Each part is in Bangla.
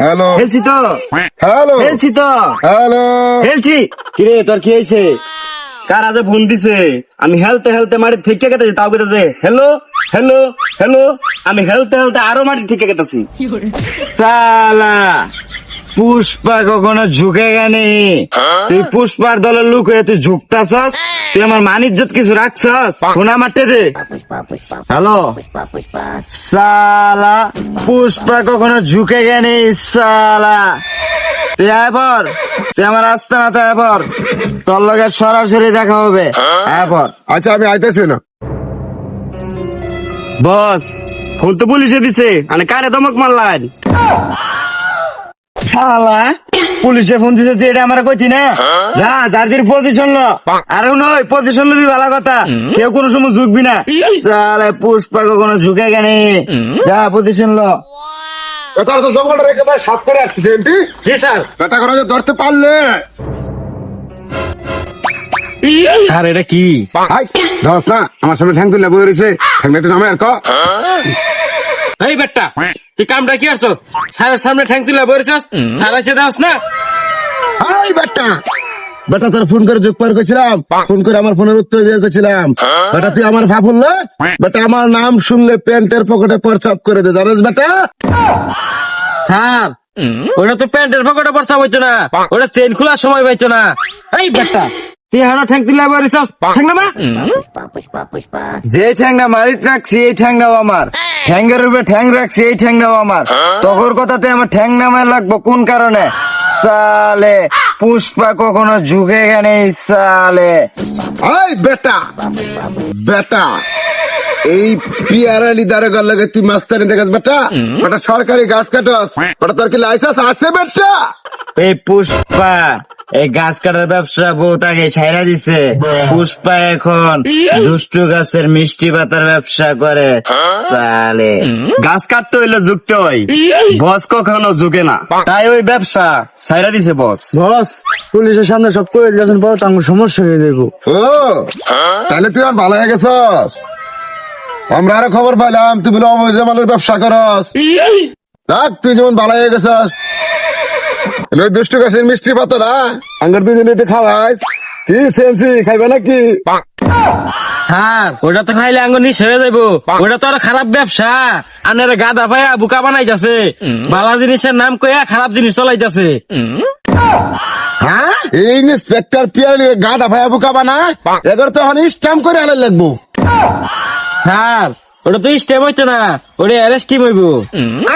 হ্যালো তো! হ্যালো তো! হ্যালো কিরে তোর কি হয়েছে? কার আজ ফোন দিছে? আমি হেলতে হেলতে মাটি থেকে কেটেছি তাও কেটেছে হ্যালো হ্যালো হ্যালো আমি হেলতে হেলতে আরও মাটি থেকে কেটেছি। সালা! পুষ্পা কখনো ঝুঁকে গেনি। তুই পুষ্পার দলের লুক হয়ে তুই ঝুঁকতাছস? তুই আমার মান ইজ্জত কিছু রাখছস? ফোন আমার দে। হ্যালো? সালা পুষ্পা কখনো ঝুঁকে গেনি সালা। তুই পর। তুই আমার আসতে না তো পর। তোর লগে সরাসরি দেখা হবে। পর। আচ্ছা আমি আইতেছি না। বস ফোন তো পুলিশে দিছে। মানে কারে দমক মারলাম শালা পুলিশে ফোন দিছে তুই এটা আমার কইছি না? যা যার যার পজিশন ল। আর নয় পজিশন লবি ভালো কথা। কেউ কোনো সময় ঝুঁকবি না। শালা পুষ্পা কখনো ঝুঁকে গেনি। যা পজিশন ল। এটা তো জঙ্গলটা রেখে ভাই সাফ করে আসছে জি স্যার। বেটা করে ধরতে পারলে। স্যার এটা কি? ধস না আমার সামনে ঠ্যাং তুলে বই রয়েছে। ঠ্যাংটা নামে আর ক। এই বেটা তুই কামটা কি আসছস স্যারের সামনে ঠ্যাং তুলে বসেছস? স্যার আছে দাস না? হাই বেটা বেটা তোর ফোন করে যোগ পার করছিলাম। ফোন করে আমার ফোনের উত্তর দিয়ে করছিলাম। বেটা তুই আমার ভাব উল্লাস বেটা আমার নাম শুনলে প্যান্টের পকেটে প্রচাপ করে দে জানিস বেটা? স্যার ওটা তো প্যান্টের পকেটে বর্ষা হইতো না। ওটা চেন খোলার সময় পাইতো না। এই বেটা তুই হানো ঠ্যাং তুলে ঠ্যাং না pushpa যে ঠ্যাংটা মারিত রাখছি এই ঠ্যাংটাও আমার। ঠ্যাঙ্গের উপরে ঠ্যাং রাখছি এই আমার। তখন কথাতে আমার ঠ্যাং নামায় লাগবো কোন কারণে? সালে পুষ্পা কখনো ঝুঁকে গেনে সালে। হাই বেটা বেটা এই পিয়ারালি দারোগার লাগে তুই মাস্তানি দেখাস বেটা। ওটা সরকারি গাছ কাটস। বেটা তোর কি লাইসেন্স আছে বেটা? এই পুষ্পা এই গাছ কাটার ব্যবসা বউটাকে ছাইরা দিছে। পুষ্পা এখন দুষ্টু গাছের মিষ্টি পাতার ব্যবসা করে। তাহলে গাছ কাটতে হইলে যুক্ত হয় বস কখনো ঝুঁকে না। তাই ওই ব্যবসা ছাইরা দিছে বস। বস পুলিশের সামনে সব করে দিয়েছেন বড় তাঙ্গ সমস্যা হয়ে দেখো ও তাহলে তুই আর ভালো হয়ে গেছস। আমরা আরও খবর পাইলাম তুই বলে অবৈধ মালের ব্যবসা করস। দেখ তুই যেমন ভালো হয়ে গেছস। দুষ্টু গাছের মিষ্টি পাতা না আঙ্গার দুজন একটু খাওয়াই। কি সেন্সি খাইবে নাকি? স্যার ওটা তো খাইলে আঙ্গুর নিশ হয়ে যাইবো। ওটা তো আর খারাপ ব্যবসা। আনের গাদা পায়া বুকা বানাই যাচ্ছে ভালো জিনিসের নাম কইয়া খারাপ জিনিস চলাই যাচ্ছে হ্যাঁ? এই ইন্সপেক্টর পিয়ার গাদা ভাইয়া বুকা বানা এবার তো এখন স্ট্যাম্প করে আনার লাগবো। স্যার ওটা তো স্টেপ হইতো না। ওটা অ্যারেস্ট হইব।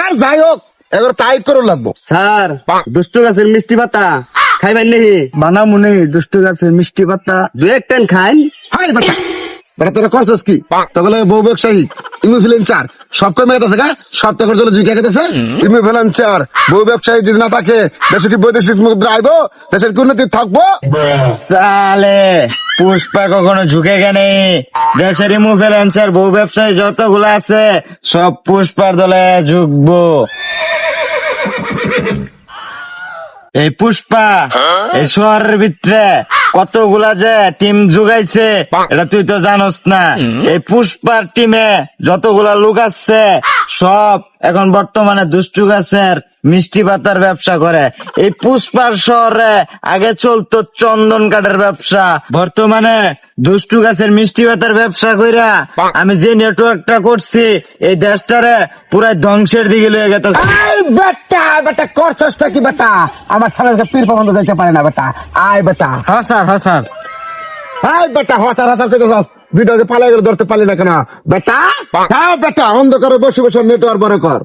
আর যাই হোক এবার তাই করে লাগবো। স্যার দুষ্টু গাছের মিষ্টি পাতা খাইবেন নেহি বানামু নেই দুষ্টু গাছের মিষ্টি পাতা। দু এক টান খাইন। হাই বেটা। বেটা তোরা করছিস কি? তখন বউ ব্যবসায়ী ইনফ্লুয়েন্সার সব কমে গেছে গা? সব তখন জন্য ইনফ্লুয়েন্সার বউ ব্যবসায়ী যদি না থাকে দেশে কি বৈদেশিক মুদ্রা আইবো? দেশের কি উন্নতি থাকব? সালে পুষ্পা কখনো ঝুঁকে গেনে। দেশের ইমুফেলেন্সার বউ ব্যবসায়ী যতগুলো আছে সব পুষ্পার দলে ঝুঁকবো। এই পুষ্পা, এই শহরের ভিতরে কতগুলা যে টিম জুগাইছে, এটা তুই তো জানোস না। এই পুষ্পার টিমে যতগুলা লোক আছে, সব এখন বর্তমানে দুষ্টু গাছের মিষ্টি পাতার ব্যবসা করে। এই পুষ্পার শহরে আগে চলতো চন্দন কাঠের ব্যবসা। বর্তমানে দুষ্টু গাছের মিষ্টি পাতার ব্যবসা কইরা আমি যে নেটওয়ার্কটা করছি এই দেশটারে পুরা ধ্বংসের দিকে লয়ে গেছে আই বেটা বেটা করছসটা কি বেটা? আমার থেকে পীর পর্যন্ত দেখতে পারে না বেটা। আয় বেটা। হ্যাঁ স্যার হ্যাঁ স্যার আয় বেটা হাসার হাসার কইতে চাস? দুইটা যে পালাই গেলে ধরতে পারলি না কেন? বেটা হ্যাঁ বেটা অন্ধকারে বসে বসে নেটওয়ার্ক বড় কর।